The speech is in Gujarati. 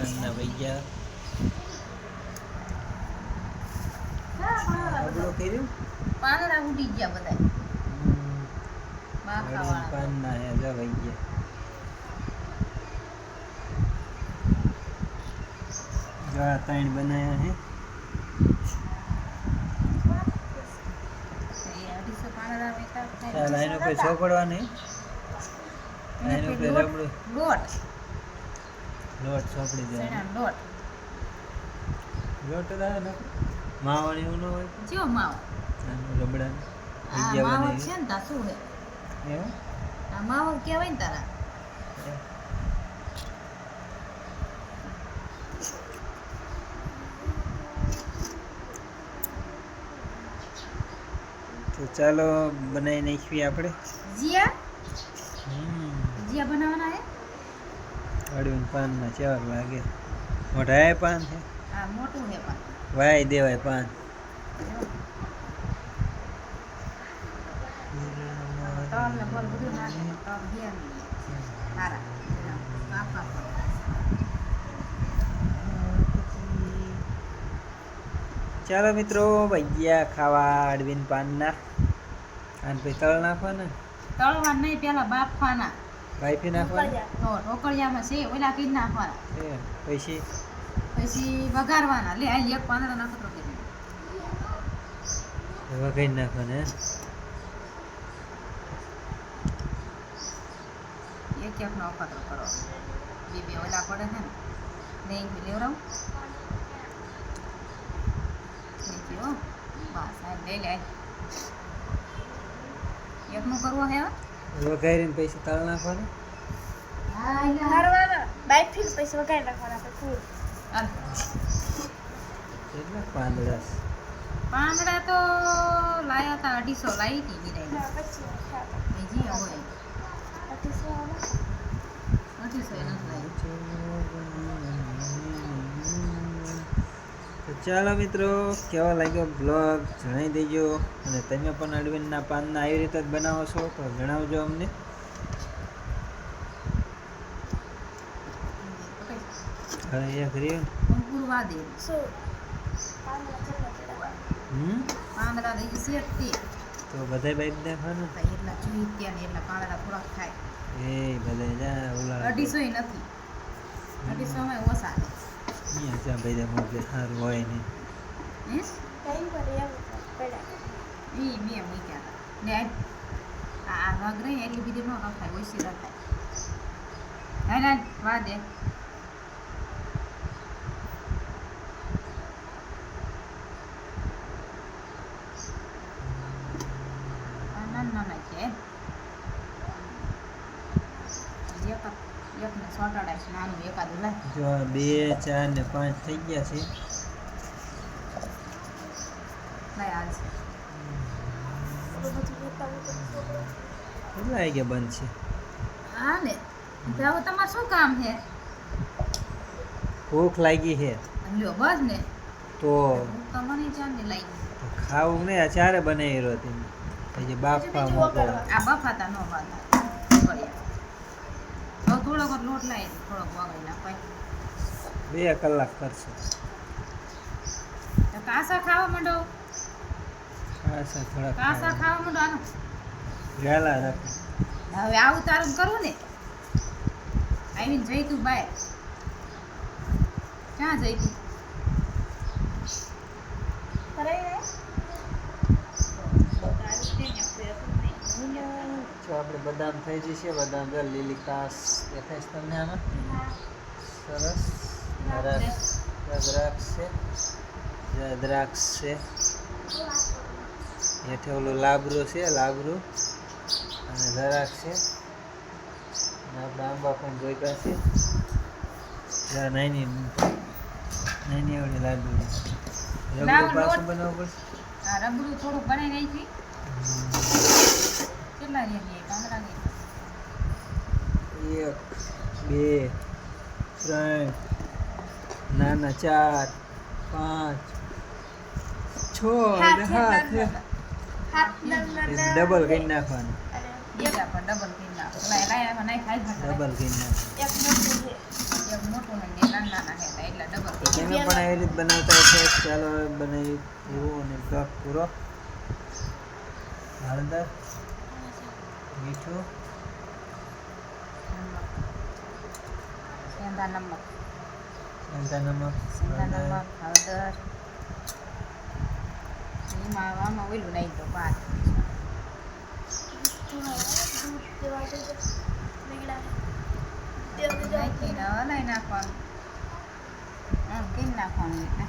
પાનના વૈયા પાંદડા ઉડી ગયા બધા હમ. માખા અડીને વાળા. પાનના હે જો વૈયા જો આ ત્રણ બનાવ્યા હે. એ નહીં. પાંદડા. ચાલ એનો કોઈ ચોપડવા નહીં એને એનો પેલી કોઈ લોટ- ચોપડી દેવાનો. લોટ? લોટ દાદા ને માવાની એવું ન હોય. જો માવો? રબડા માવો છે ને તા શું હે એવું આ માવો કહેવાય ને તારા. તો ચાલો બનાવી નાખીએ આપણે. જીયા? જીયા બનાવવાના હે? અડવીને પાનમાં ચાર લાગે મોઢાએ પાન છે મોટું વાય દેવાય પાન. ચાલો મિત્રો ભજીયા ખાવા અડવીન પાનના. અને પછી તળ નાખવાના? તળવા નહીં પેલા બાફવાના. વાઈફી નાખવાના? તો ઢોકળિયામાં છે ઓલા કીધ નાખવાના. પછી? પછી વઘારવાના. લે આ એક પાંદડા નાખો તો કે વઘારી નાખવાના એક એક નો અખતરો કરો. બે બે ઓલા પડે છે ને. નહીં નીચે હો. બસ આ લઈ લે એકનું કરવો હે? વઘારીને પૈસા તળ નાખવાના? બાઈક ફીસ પૈસા વગાડી નાખવાના ફૂલ. કેટલા પાંદડા પાંદડા તો લાયા હતા અઢીસો લાવી હતી ગીરાઈ બીજી હોય. અઢીસો અઢીસો એ નથી લાવી તો ચાલો મિત્રો કેવો લાગ્યો બ્લોગ જણાવી દેજો. અને તમે પણ અડવીનના પાનના આવી રીતે જ બનાવો છો તો જણાવજો અમને. હવે એક રહ્યું તો બધાય બાઈક તો એટલા ત્યાં એટલા પાંદડા થોડાક થાય. એ બધાય જા ઓલા અઢીસો નથી. અઢીસો માં ઓછા અહીંયા જ્યાં ભાઈ મોકલે સારું હોય પડ્યા. ઈ મેં મૂક્યા ને આ રહી એટલી બધી ન રખાય ઓછી રખાય હા ના વાદે આ નાના નાના છે એક એકને સોટાડાય છે નાનું એકાદું લાય જો બે ચાર ને પાંચ થઈ ગયા છે. બધું છે? હા ને તમારે શું કામ છે? ભૂખ લાગી છે. લ્યો બસ ને. તો હું તો મને લાગી. ખાવું નહીં અચારે ચારે બનાવી રહ્યો પછી બાફા આ બફાતા ન હવે થોડોક લોટ લાવી થોડોક વગાડી નાખવાય બે કલાક કરશે. તો કાસા ખાવા માંડો? કાસા થોડા કાસા ખાવા માંડો આનો? ગેલા રાખ. હવે આવું તારું કરું ને. આવીને જઈ તું બાય. ક્યાં જઈ તું કરાઈ ને? જો આપણે બદામ થઈ જશે બદામ જો લીલી કાસ દેખાય છે તમને આમાં? સરસ. દ્રાક્ષ દ્રાક્ષ છે. દ્રાક્ષ છે. હેઠે ઓલું લાબરું છે લાબરું. અને દ્રાક્ષ છે. આપણે આંબા પણ જોઈતા છે. નાની નાની એવડી લાબરું રબડું પાછું બનાવવું પડશે. રબડું થોડું બનાવી નાખી એક બે ત્રણ નાના ચાર પાંચ છ. ડબલ કરી નાખવાનું ડબલ ડબલ કરી છે. પણ એવી રીત બનાવતા હશો ચાલો બનાવી પૂરો અને બ્લોક પૂરો હળદર મીઠું સેંધા નમક સેંધા નમક સેંધા હળદર, નમક હળદર એમાં આમાં ઓલું નાખી દો ભાત દૂધ દેવા દેજો નીકળ્યા નાખીને હલાવી નાખવાનું આમ કરી નાખવાનું એટલે